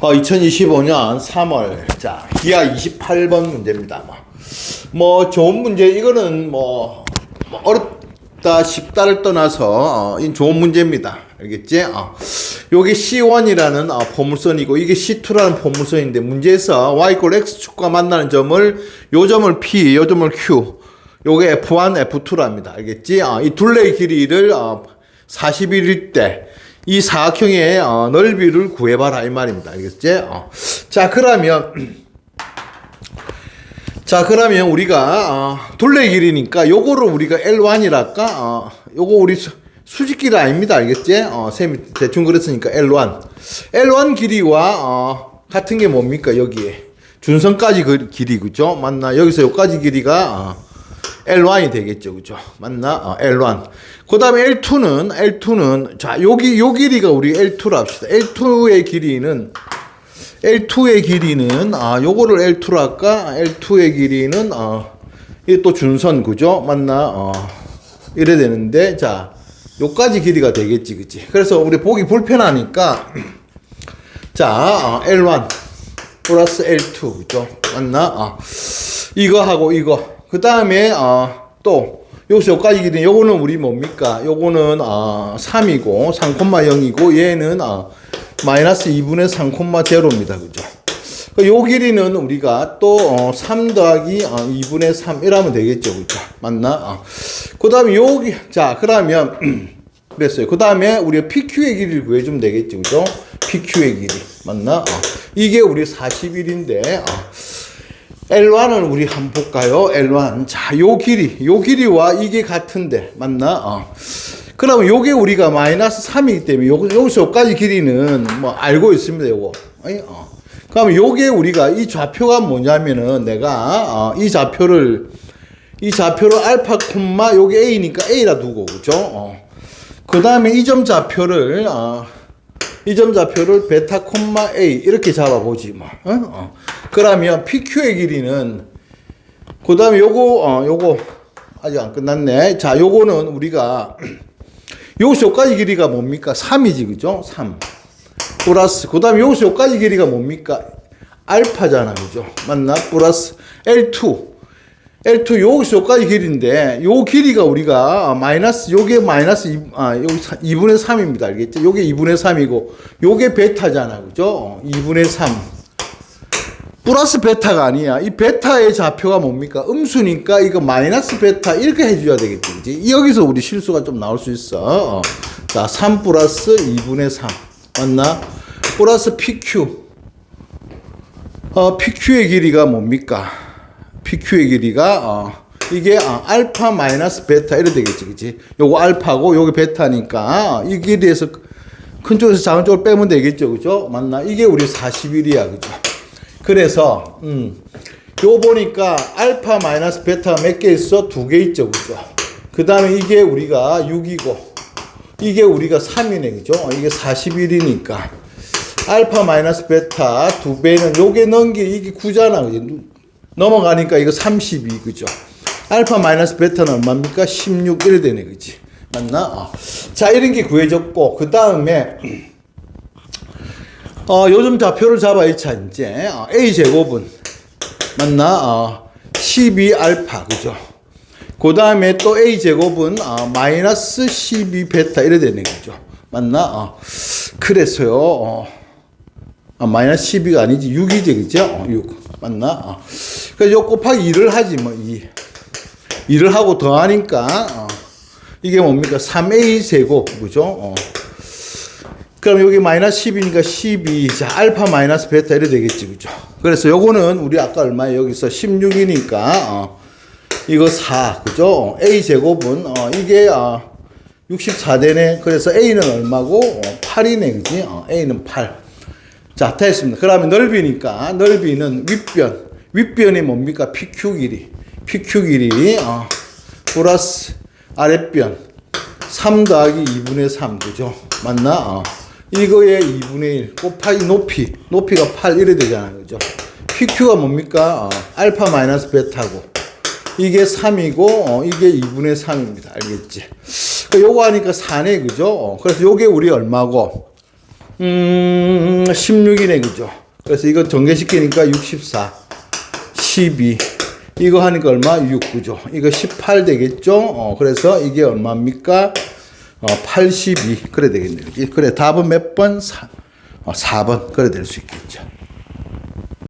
어, 2025년 3월 자 기아 28번 문제입니다. 뭐, 뭐 좋은 문제 이거는 뭐, 뭐 어렵다 쉽다를 떠나서 어, 이 좋은 문제입니다. 알겠지? 어. 요게 C1이라는 어, 포물선이고 이게 C2라는 포물선인데 문제에서 y 꼴 x 축과 만나는 점을 요 점을 P, 요 점을 Q 요게 F1, F2랍니다. 알겠지? 어, 이 둘레의 길이를 어, 41일 때 이 사각형의 어, 넓이를 구해봐라 이 말입니다. 알겠지? 어. 자 그러면 자 그러면 우리가 어, 둘레 길이니까 요거를 우리가 L1이랄까? 어, 요거 우리 수, 수직길이 아닙니다. 알겠지? 어, 쌤이 대충 그랬으니까 L1. L1 길이와 어, 같은 게 뭡니까? 여기에 준선까지 그 길이 그죠? 맞나? 여기서 여기까지 길이가 어, L1이 되겠죠. 그죠? 맞나? 어, L1. 그 다음에 L2는, L2는, 자, 여기, 요 길이가 우리 L2로 합시다. L2의 길이는, L2의 길이는, 아, 요거를 L2로 할까? L2의 길이는, 어, 이게 또 준선, 그죠? 맞나? 어, 이래 되는데, 자, 요까지 길이가 되겠지, 그치? 그래서 우리 보기 불편하니까, 자, 어, L1 플러스 L2, 그죠? 맞나? 어, 이거 하고 이거. 그 다음에 어, 또 여기서 여기까지 길이 요거는 우리 뭡니까? 요거는 어, 3이고 3,0이고 얘는 어, 마이너스 2분의 3,0입니다. 그죠? 요 길이는 우리가 또 어, 3 더하기 어, 2분의 3 이라면 되겠죠. 그죠? 맞나? 어. 그 다음에 여기 자 그러면 그랬어요. 그 다음에 우리가 PQ의 길이를 구해주면 되겠죠. 그죠? PQ의 길이. 맞나? 어. 이게 우리 41인데, 어. L1은 우리 한번 볼까요? L1. 자, 요 길이, 요 길이와 이게 같은데, 맞나? 어. 그러면 요게 우리가 마이너스 3이기 때문에 요, 여기서 여기까지 길이는 뭐 알고 있습니다, 요거. 아니, 어. 그러면 요게 우리가 이 좌표가 뭐냐면은 내가, 어, 이 좌표를, 이 좌표를 알파 콤마 요게 A니까 A라 두고, 그죠? 어. 그 다음에 이 점 좌표를, 어, 이점 좌표를 베타 콤마 A 이렇게 잡아보지 뭐. 어? 어. 그러면 PQ의 길이는 그 다음에 요거 어 요거 아직 안 끝났네. 자 요거는 우리가 여기서 여기까지 길이가 뭡니까? 3이지 그죠? 3 플러스 그 다음에 여기서 여기까지 길이가 뭡니까? 알파잖아 그죠? 맞나? 플러스 L2 L2 여기서 여기까지 길인데 요 길이가 우리가 마이너스 요게 마이너스 2, 아 여기 2분의 3입니다 알겠죠? 요게 2분의 3이고 요게 베타잖아 그죠? 2분의 3 플러스 베타가 아니야 이 베타의 좌표가 뭡니까? 음수니까 이거 마이너스 베타 이렇게 해줘야 되겠지 그지? 여기서 우리 실수가 좀 나올 수 있어 어. 자 3 플러스 2분의 3 맞나? 플러스 PQ 어, PQ의 길이가 뭡니까? PQ의 길이가 어, 이게 어, 알파 마이너스 베타 이래 되겠지, 그치? 요거 알파고 요게 베타니까 어, 이 길이에서 큰 쪽에서 작은 쪽을 빼면 되겠죠, 그죠? 맞나? 이게 우리 41이야, 그죠? 그래서 음, 요 보니까 알파 마이너스 베타가 몇개 있어? 두 개 있죠, 그죠? 그 다음에 이게 우리가 6이고 이게 우리가 3이네, 그죠? 어, 이게 41이니까 알파 마이너스 베타 두 배는 요게 넘기 이게 9잖아, 그지? 넘어가니까 이거 32 그죠? 알파 마이너스 베타는 얼마입니까? 16 이래 되네 그지? 맞나? 어. 자 이런 게 구해졌고 그 다음에 어 요즘 좌표를 잡아야 차 이제 어, a 제곱은 맞나? 어, 12 알파 그죠? 그 다음에 또 a 제곱은 어, 마이너스 12 베타 이래 되네 그죠? 맞나? 어. 그래서요. 어. 아, 마이너스 12가 아니지 6이지 그죠? 어, 6 맞나? 어. 그래서 요 곱하기 2를 하지 뭐 2. 2를 하고 더하니까 어. 이게 뭡니까? 3a 제곱 그죠? 어. 그럼 여기 마이너스 10이니까 12. 자, 알파 마이너스 베타 이래 되겠지. 그죠? 그래서 요거는 우리 아까 얼마에 여기서 16이니까 어. 이거 4. 그죠? a 제곱은 어 이게 어 64되네. 그래서 a는 얼마고? 어, 8이네. 그지? 어, a는 8. 자, 됐습니다. 그러면 넓이니까 넓이는 윗변. 윗변이 뭡니까? PQ 길이. PQ 길이 어, 플러스 아랫변 3 더하기 2분의 3 그죠? 맞나? 어. 이거의 2분의 1 곱하기 높이. 높이가 8 이래 되잖아요. 그죠? PQ가 뭡니까? 어, 알파 마이너스 베타고 이게 3이고 어, 이게 2분의 3입니다. 알겠지? 그 요거 하니까 4네. 그죠? 어, 그래서 요게 우리 얼마고? 음, 16이네, 그죠? 그래서 이거 전개시키니까 64, 12. 이거 하니까 얼마? 6, 그죠? 이거 18 되겠죠? 어, 그래서 이게 얼마입니까? 어, 82. 그래 되겠네. 그지? 그래, 답은 몇 번? 4, 어, 4번. 그래 될 수 있겠죠.